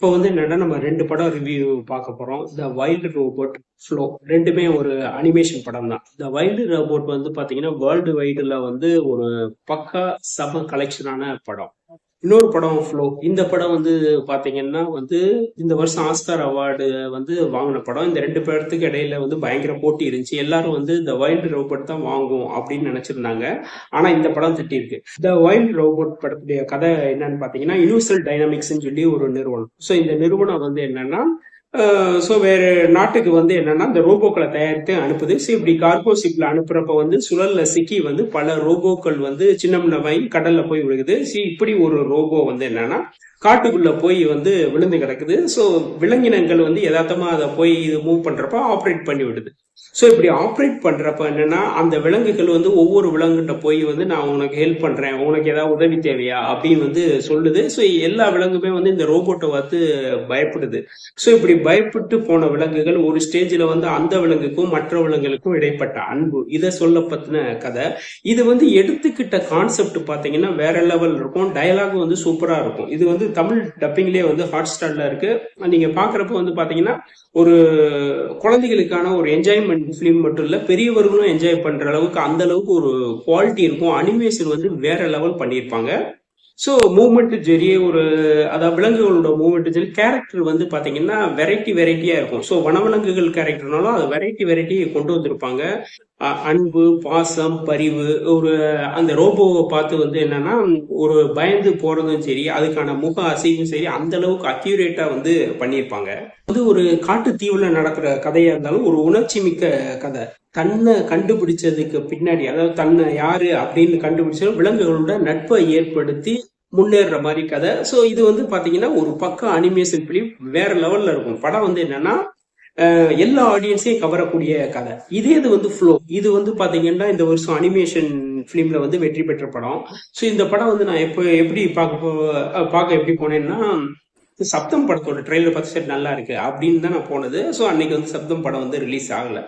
இப்போ வந்து என்னன்னா நம்ம ரெண்டு படம் ரிவ்யூ பார்க்க போறோம். த வைல்டு ரோபோட் ஃப்ளோ ரெண்டுமே ஒரு அனிமேஷன் படம் தான். த வைல்டு ரோபோட் வந்து பாத்தீங்கன்னா வேர்ல்டு வைடுல வந்து ஒரு பக்கா சம கலெக்ஷனான படம். இன்னொரு படம் ஃப்ளோ இந்த படம் வந்து பாத்தீங்கன்னா வந்து இந்த வருஷம் ஆஸ்கார் அவார்டு வந்து வாங்கின படம். இந்த ரெண்டு படத்துக்கு இடையில வந்து பயங்கர போட்டி இருந்துச்சு. எல்லாரும் வந்து இந்த வைல்டு ரோபோட் தான் வாங்கும் அப்படின்னு நினைச்சிருந்தாங்க. ஆனா இந்த படம் திட்டிருக்கு. இந்த வைல்டு வைல்ட் ரோபோட் படத்துடைய கதை என்னன்னு பாத்தீங்கன்னா யூனிவர்சல் டைனாமிக்ஸ்னு சொல்லி ஒரு நிறுவனம். ஸோ இந்த நிறுவனம் வந்து என்னன்னா ஸோ வேறு நாட்டுக்கு வந்து என்னன்னா இந்த ரோபோக்களை தயாரித்து அனுப்புது. ஸோ இப்படி கார்கோ ஷிப்பில் அனுப்புறப்ப வந்து சுழல்ல சிக்கி வந்து பல ரோபோக்கள் வந்து சின்ன சின்னமாகி கடல்ல போய் விழுகுது. ஸோ இப்படி ஒரு ரோபோ வந்து என்னன்னா காட்டுக்குள்ள போய் வந்து விழுந்து கிடக்குது. ஸோ விலங்கினங்கள் வந்து யதார்த்தமா அதை போய் இது மூவ் பண்றப்ப ஆப்ரேட் பண்ணி விடுது. ஸோ இப்படி ஆப்ரேட் பண்றப்ப என்னன்னா அந்த விலங்குகள் வந்து ஒவ்வொரு விலங்குகிட்ட போய் வந்து நான் உனக்கு ஹெல்ப் பண்றேன் உனக்கு ஏதாவது உதவி தேவையா அப்படின்னு வந்து சொல்லுது. ஸோ எல்லா விலங்குமே வந்து இந்த ரோபோட்டை பார்த்து பயப்படுது. ஸோ இப்படி பயப்பட்டு போன விலங்குகள் ஒரு ஸ்டேஜில் வந்து அந்த விலங்குக்கும் மற்ற விலங்குகளுக்கும் இடைப்பட்ட அன்பு. இதை சொல்ல பத்தின கதை. இது வந்து எடுத்துக்கிட்ட கான்செப்ட் பார்த்தீங்கன்னா வேற லெவல் இருக்கும். டயலாகும் வந்து சூப்பராக இருக்கும். இது வந்து தமிழ் டப்பிங்லேயே வந்து ஹாட் ஸ்டார்ல இருக்கு. நீங்க பாக்குறப்ப வந்து பாத்தீங்கன்னா ஒரு குழந்தைகளுக்கான ஒரு என்ஜாய்மெண்ட் ஃபிலிம் மட்டும் இல்ல பெரியவர்களும் என்ஜாய் பண்ற அளவுக்கு அந்த அளவுக்கு ஒரு குவாலிட்டி இருக்கும். அனிமேஷன் வந்து வேற லெவல் பண்ணியிருப்பாங்க. ஸோ மூமெண்ட் சரி ஒரு அதாவது விலங்குகளோட மூமெண்ட் சரி கேரக்டர் வந்து பார்த்தீங்கன்னா வெரைட்டி வெரைட்டியாக இருக்கும். ஸோ வனவிலங்குகள் கேரக்டர்னாலும் அது வெரைட்டி வெரைட்டி கொண்டு வந்திருப்பாங்க. அன்பு பாசம் பரிவு ஒரு அந்த ரோபோவை பார்த்து வந்து என்னன்னா ஒரு பயந்து போறதும் சரி அதுக்கான முக அசைவும் சரி அந்த அளவுக்கு அக்யூரேட்டா வந்து பண்ணியிருப்பாங்க. வந்து ஒரு காட்டு தீவுல நடக்கிற கதையா இருந்தாலும் ஒரு உணர்ச்சி மிக்க கதை. தன்னை கண்டுபிடிச்சதுக்கு பின்னாடி அதாவது தன்னை யாரு அப்படின்னு கண்டுபிடிச்சாலும் விலங்குகளோட நட்பை ஏற்படுத்தி முன்னேறுற மாதிரி கதை. ஸோ இது வந்து பாத்தீங்கன்னா ஒரு பக்கம் அனிமேஷன் பிலிம் வேற லெவல்ல இருக்கும். படம் வந்து என்னன்னா எல்லா ஆடியன்ஸையும் கவரக்கூடிய கதை. இதே இது வந்து ஃப்ளோ இது வந்து பாத்தீங்கன்னா இந்த வருஷம் அனிமேஷன் ஃபிலிம்ல வந்து வெற்றி பெற்ற படம். ஸோ இந்த படம் வந்து நான் எப்போ எப்படி பார்க்க போ பார்க்க எப்படி போனேன்னா சப்தம் படத்தோட ட்ரெயிலர் பார்த்து சரி நல்லா இருக்கு அப்படின்னு தான் நான் போனது. ஸோ அன்னைக்கு வந்து சப்தம் படம் வந்து ரிலீஸ் ஆகல.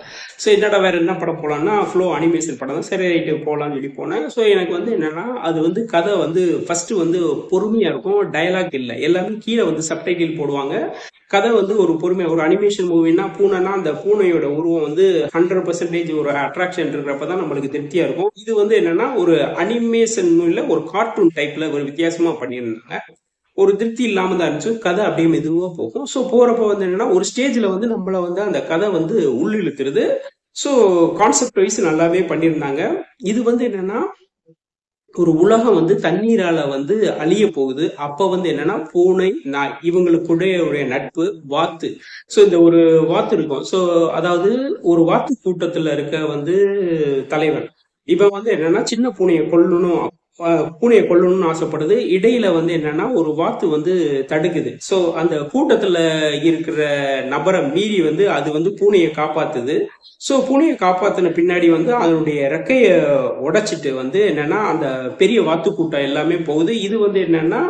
ஸோ என்னடா வேற என்ன படம் போலாம்னா ஃப்ளோ அனிமேஷன் படம் தான். சரி ரைட்டு போகலான்னு சொல்லி போனேன். ஸோ எனக்கு வந்து என்னன்னா அது வந்து கதை வந்து ஃபர்ஸ்ட் வந்து பொறுமையா இருக்கும் டயலாக் இல்லை. எல்லாமே கீழே வந்து சப்டைட்டில் போடுவாங்க. கதை வந்து ஒரு பொறுமை ஒரு அனிமேஷன் மூவின்னா பூனைனா அந்த பூனையோட உருவம் வந்து ஹண்ட்ரட் பர்சன்டேஜ் ஒரு அட்ராக்ஷன் இருக்கிறப்ப தான் நம்மளுக்கு திருப்தியா இருக்கும். இது வந்து என்னன்னா ஒரு அனிமேஷன் இல்ல ஒரு கார்ட்டூன் டைப்ல ஒரு வித்தியாசமா பண்ணியிருந்தாங்க. ஒரு திருப்தி இல்லாம தான் இருந்துச்சு. கதை அப்படியே மெதுவா போகும். ஸோ போறப்ப வந்து என்னன்னா ஒரு ஸ்டேஜ்ல வந்து நம்மள வந்து அந்த கதை வந்து உள்ளிழுத்துருது. ஸோ கான்செப்ட் வைஸ் நல்லாவே பண்ணியிருந்தாங்க. இது வந்து என்னன்னா ஒரு உலகம் வந்து தண்ணீரால வந்து அழிய போகுது. அப்ப வந்து என்னன்னா பூனை நாய் இவங்களுக்குடைய நட்பு வாத்து. ஸோ இந்த ஒரு வாத்து இருக்கும். ஸோ அதாவது ஒரு வாத்து கூட்டத்துல இருக்க வந்து தலைவன். இவன் வந்து என்னன்னா சின்ன பூனையை கொல்லணும் பூனையை கொல்லணும்னு ஆசைப்படுது. இடையில வந்து என்னன்னா ஒரு வாத்து வந்து தடுக்குது. ஸோ அந்த கூட்டத்துல இருக்கிற நபரை மீறி வந்து அது வந்து பூனையை காப்பாத்துது. ஸோ பூனையை காப்பாத்தின பின்னாடி வந்து அதனுடைய ரெக்கைய உடைச்சிட்டு வந்து என்னன்னா அந்த பெரிய வாத்து கூட்டம் எல்லாமே போகுது. இது வந்து என்னன்னா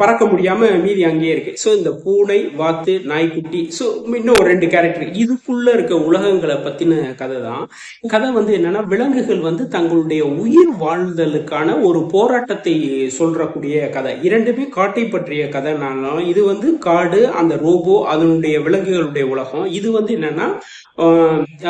பறக்க முடியாம மீதி அங்கேயே இருக்கு. ஸோ இந்த பூனை வாத்து நாய்க்குட்டி ஸோ இன்னும் ஒரு ரெண்டு கேரக்டர் இதுக்குள்ள இருக்க உலகங்களை பத்தின கதை தான். கதை வந்து என்னன்னா விலங்குகள் வந்து தங்களுடைய உயிர் வாழ்தலுக்கான ஒரு போராட்டத்தை சொல்றக்கூடிய கதை. இரண்டுமே காட்டை பற்றிய கதைனாலும் இது வந்து காடு அந்த ரோபோ அதனுடைய விலங்குகளுடைய உலகம். இது வந்து என்னன்னா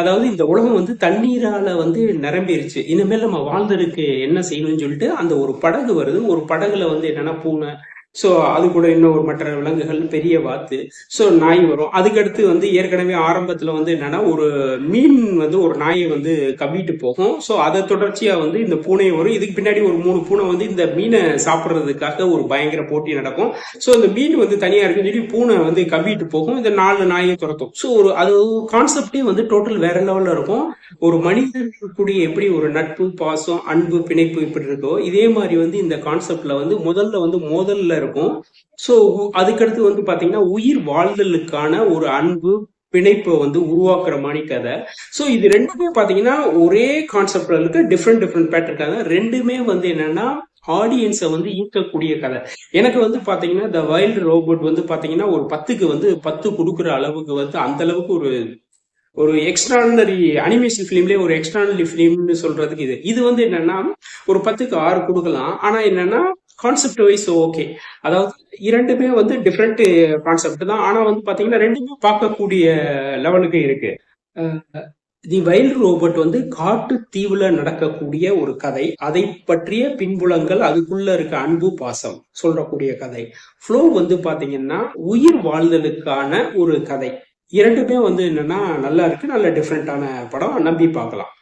அதாவது இந்த உலகம் வந்து தண்ணீரால வந்து நிரம்பிருச்சு. இனிமேல் நம்ம வாழ்ந்ததுக்கு என்ன செய்யணும்னு சொல்லிட்டு அந்த ஒரு படகு வருது. ஒரு படகுல வந்து என்னன்னா பூனை ஸோ அது கூட இன்னும் ஒரு மற்ற விலங்குகள் பெரிய வாத்து. ஸோ நாய் வரும். அதுக்கடுத்து வந்து ஏற்கனவே ஆரம்பத்தில் வந்து என்னன்னா ஒரு மீன் வந்து ஒரு நாயை வந்து கவிட்டு போகும். ஸோ அதை தொடர்ச்சியாக வந்து இந்த பூனை வரும். இதுக்கு பின்னாடி ஒரு மூணு பூனை வந்து இந்த மீனை சாப்பிட்றதுக்காக ஒரு பயங்கர போட்டி நடக்கும். ஸோ இந்த மீன் வந்து தனியாக இருக்குன்னு சொல்லி பூனை வந்து கவிட்டு போகும். இந்த நாலு நாயை துரத்தும். ஸோ ஒரு அது கான்செப்டே வந்து டோட்டல் வேற லெவலில் இருக்கும். ஒரு மனிதனுக்குடைய எப்படி ஒரு நட்பு பாசம் அன்பு பிணைப்பு இப்படி இருக்கோ இதே மாதிரி வந்து இந்த கான்செப்ட்ல வந்து முதல்ல வந்து மோதல்ல இருக்கும். ஸோ அதுக்கடுத்து வந்து பாத்தீங்கன்னா உயிர் வாழ்தலுக்கான ஒரு அன்பு பிணைப்பை வந்து உருவாக்குற மாதிரி கதை. ஸோ இது ரெண்டுமே பாத்தீங்கன்னா ஒரே கான்செப்ட்ல இருக்கு. டிஃப்ரெண்ட் டிஃப்ரெண்ட் பேட்டர் கதை. ரெண்டுமே வந்து என்னன்னா ஆடியன்ஸை வந்து ஈர்க்கக்கூடிய கதை. எனக்கு வந்து பார்த்தீங்கன்னா த வைல்டு ரோபோட் வந்து பாத்தீங்கன்னா ஒரு பத்துக்கு வந்து பத்து கொடுக்குற அளவுக்கு வந்து அந்த அளவுக்கு ஒரு ஒரு எக்ஸ்ட்ரானரி அனிமேஷன் ஃபிலிம்லேயே ஒரு எக்ஸ்ட்ரானரி ஃபிலிம்னு சொல்றதுக்கு இது. இது வந்து என்னன்னா ஒரு பத்துக்கு ஆறு கொடுக்கலாம். ஆனா என்னன்னா கான்செப்ட் வைஸ் ஓகே அதாவது இரண்டுமே வந்து டிஃப்ரெண்ட் கான்செப்ட் தான். ஆனா வந்து பாத்தீங்கன்னா ரெண்டுமே பார்க்கக்கூடிய லெவலுக்கு இருக்கு. தி வைல் ரோபோட் வந்து காட்டு தீவுல நடக்கக்கூடிய ஒரு கதை. அதை பற்றிய பின்புலங்கள் அதுக்குள்ள இருக்க அன்பு பாசம் சொல்றக்கூடிய கதை. ஃப்ளோ வந்து பாத்தீங்கன்னா உயிர் வாழ்தலுக்கான ஒரு கதை. இரண்டுமே வந்து என்னன்னா நல்லா இருக்கு. நல்ல டிஃப்ரெண்டான படம். நம்பி பார்க்கலாம்.